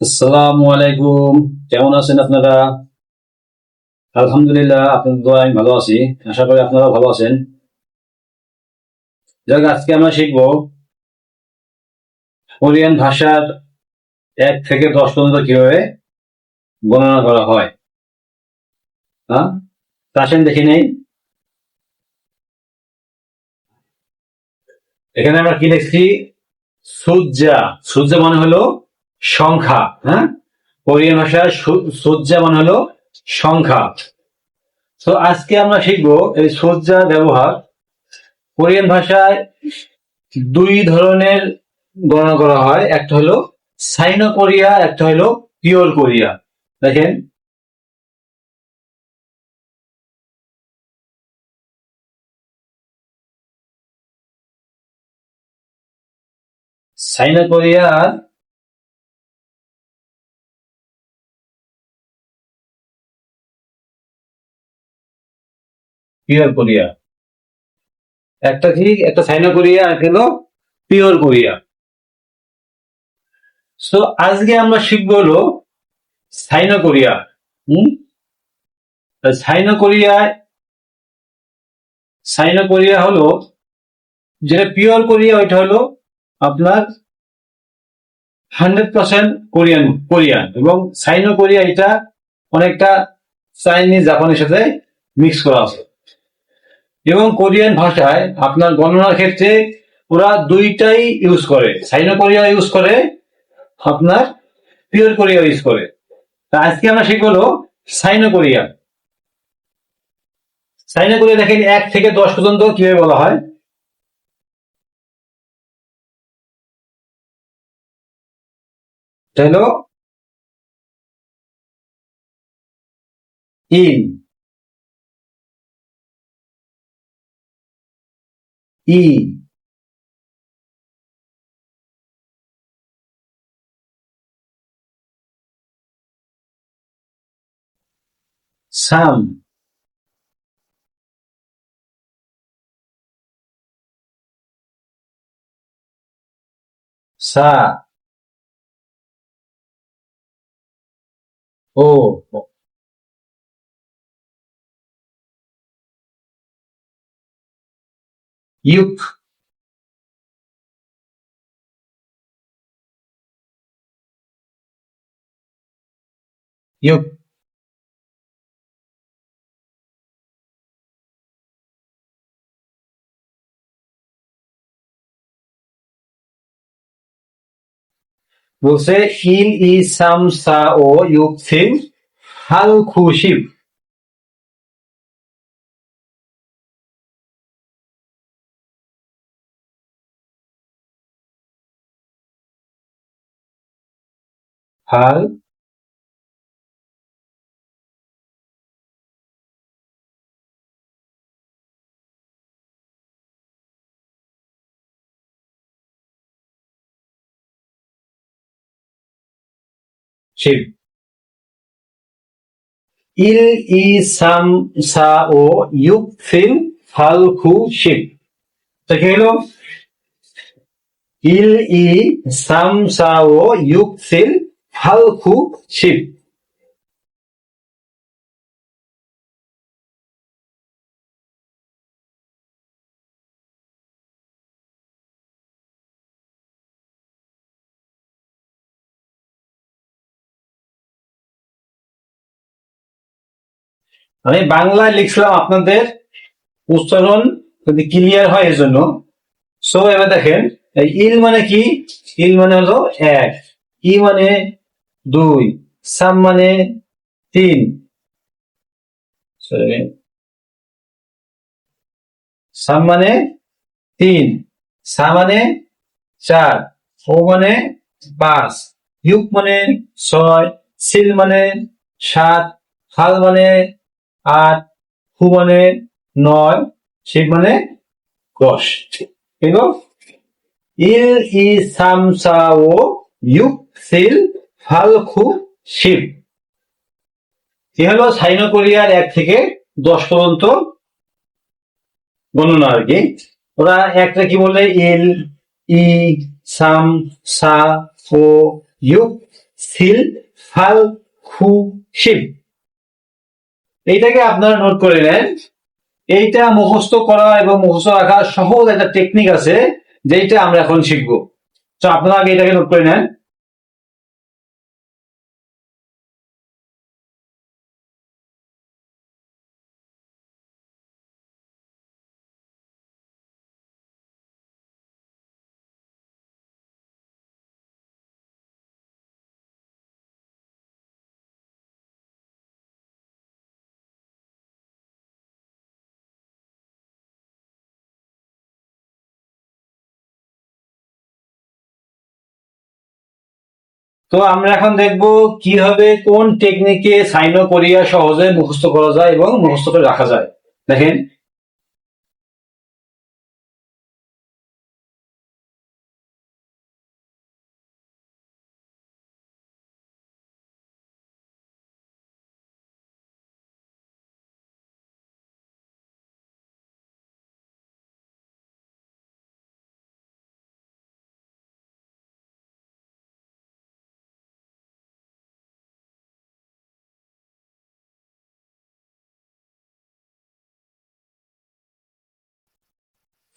আসসালামু আলাইকুম। কেমন আছেন আপনারা? আলহামদুলিল্লাহ, আপনাদের দোয়া আমি ভালো আছি। আশা করি আপনারা ভালো আছেন। যাক, আজকে আমরা শিখব কোরিয়ান ভাষার এক থেকে দশ পর্যন্ত কীভাবে গণনা করা হয়। হ্যাঁ আসেন, দেখে নেই। এখানে আমরা কি লিখছি? সূর্যা সূর্যা মানে হলো সংখ্যা হ্যাঁ? কোরিয়ান ভাষায় সু- সূর্যা মানে হলো সংখ্যা। তো আজকে আমরা শিখব এই সূর্যা ব্যবহার। কোরিয়ান ভাষায় দুই ধরনের গণনা করা হয়। একটা হলো সাইনো কোরিয়া একটা হলো পিওর কোরিয়া দেখেন। সাইনো কোরিয়া পিওর কোরিয়া একটা কি একটা সাইনো কোরিয়া আর হলো পিওর কোরিয়া সো আজকে আমরা শিখব হলো সাইনো কোরিয়া সাইনো কোরিয়ায় সাইনো কোরিয়া হলো, যেটা পিওর কোরিয়া ওইটা হলো আপনার হান্ড্রেড পার্সেন্ট কোরিয়ান কোরিয়ান এবং সাইনো কোরিয়া এটা অনেকটা চাইনিজ জাপানের সাথে মিক্স করা আছে। এবং কোরিয়ান ভাষায় আপনার গণনার ক্ষেত্রে ওরা দুইটাই ইউজ করে। সাইনো কোরিয়া ইউজ করে, আপনার পিওর কোরিয়া ইউজ করে। তা আজকে আমরা শিখব সাইনো কোরিয়া সাইনো কোরিয়া দেখেন এক থেকে দশ পর্যন্ত কীভাবে বলা হয়? হলো ইন ই সাম সা ও ইউক ইউক বলছে ইন ই সাম সা ও ইউক সিম হাল খুশিব হাল শিব ইল ই সাম সা ও ইউক সিম হাল খু শিব তো কি হলো ইল ই সাম সা ও ইউক সিল হাল খু শিব। আমি বাংলায় লিখলাম আপনাদের উচ্চারণ যদি ক্লিয়ার হয় এর জন্য সো এবার দেখেন ইল মানে কি? ইল মানে হলো এক। ই মানে দুই, সাম মানে তিন Sorry. সাম মানে তিন, সা মানে চার, ও মানে পাঁচ, ইউক মানে ছয়, সিল মানে সাত, হাল মানে আট, হু মানে নয় শিব মানে দশ ইল ই, সাম, সা, ও, ইউক, সিল হাল খু শিব। এ হলো সাইনো কোরিয়ার এক থেকে দশ পর্যন্ত গণনা আর কি। ওরা একটা কি বলে? ইল ই, সাম, সা, ও ইউক সিল ফাল খু শিব। এইটাকে আপনারা নোট করে নেন। এইটা মুখস্থ করা এবং মুখস্থ রাখার সহজ একটা টেকনিক আছে যেটা আমরা এখন শিখব। তো আপনারা আগে এটাকে নোট করে নেন। তো আমরা এখন দেখব কীভাবে কোন টেকনিকে সাইনো করিয়া সহজে মুখস্থ করা যায় এবং মুখস্থ করে রাখা যায়। দেখেন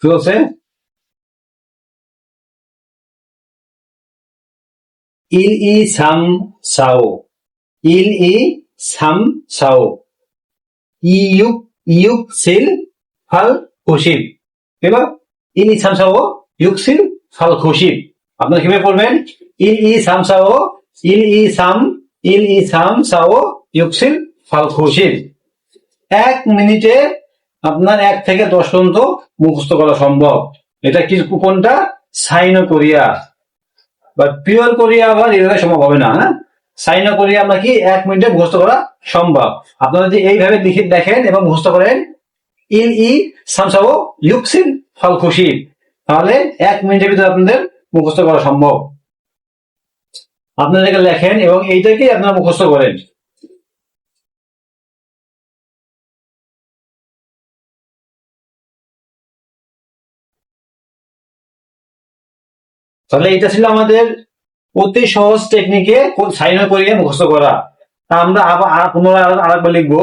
কি বলছে ইল ই সাম সাও ইল ই সাম সাও ইউক ইউক সিল ফাল খুশিব এবার ইল ই সাম সাও ইউক সিল ফাল খুশিব আপনারা কীভাবে পড়বেন ইল ই সাম সাও ইল ই সাম ইল ই সাম সাও ইউক সিল ফাল খুশিব এক মিনিটে আপনার এক থেকে দশ পর্যন্ত মুখস্থ করা সম্ভব। এটা কি কোনটা সাইনো কোরিয়া বা পিওর কোরিয়া আবার এভাবে সম্ভব হবে না হ্যাঁ? সাইনো কোরিয়া আমরা কি এক মিনিটে মুখস্থ করা সম্ভব। আপনারা যদি এইভাবে লিখে দেখেন এবং মুখস্থ করেন ইল ই সামসাও ইউকসিন ফল খুশি। তাহলে এক মিনিটের ভিতরে আপনাদের মুখস্থ করা সম্ভব। আপনারা লেখেন এবং এইটাকেই আপনারা মুখস্থ করেন। তাহলে এটা ছিল আমাদের অতি সহজ টেকনিকে সাইন করিয়ে মুখস্থ করা। তা আমরা আবার পুনরায় আরেকবার লিখব।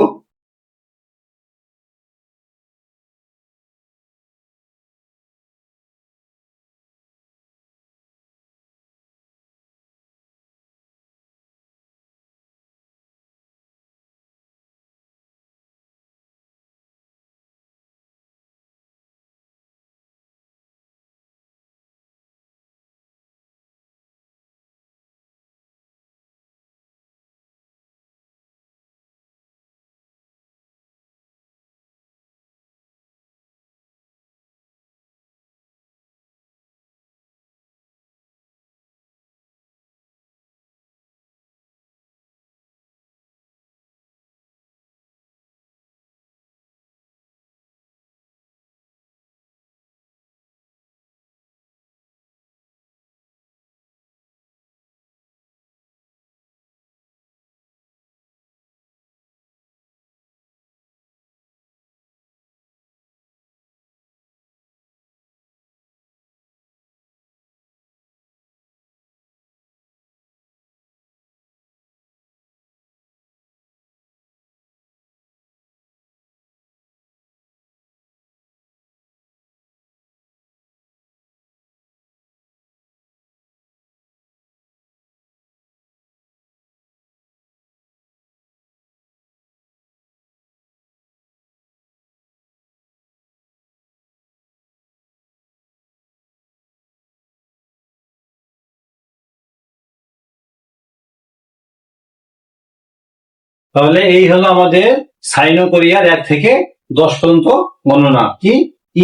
তাহলে এই হলো আমাদের সাইনো কোরিয়ার এক থেকে দশ পর্যন্ত গণনা কি?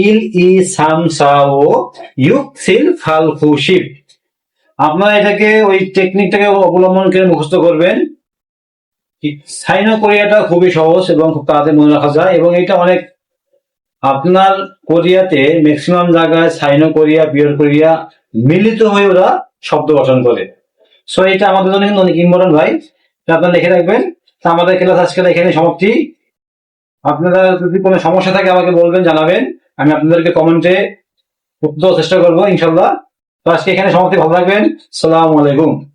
ইল ই সাম সাও ইউক সিল ফাল খুশিব আপনারা এটাকে ওই টেকনিকটাকে অবলম্বন করে মুখস্থ করবেন। সাইনো কোরিয়াটা খুবই সহজ এবং খুব তাড়াতাড়ি মনে রাখা যায় এবং এটা অনেক আপনার কোরিয়াতে ম্যাক্সিমাম জায়গায় সাইনো কোরিয়া পিওর কোরিয়া মিলিত হয়ে ওরা শব্দ গঠন করে। সো এটা আমাদের জন্য কিন্তু অনেক ইম্পর্টেন্ট ভাই। আপনারা লিখে রাখবেন। আমাদের ক্লাস আজকে এখানে সমাপ্তি। আপনারা যদি কোনো সমস্যা থাকে আমাকে বলবেন, জানাবেন। আমি আপনাদেরকে কমেন্টে উত্তর চেষ্টা করব, ইনশাল্লাহ। তো আজকে এখানে সমাপ্তি। ভালো থাকবেন। সালাম আলাইকুম।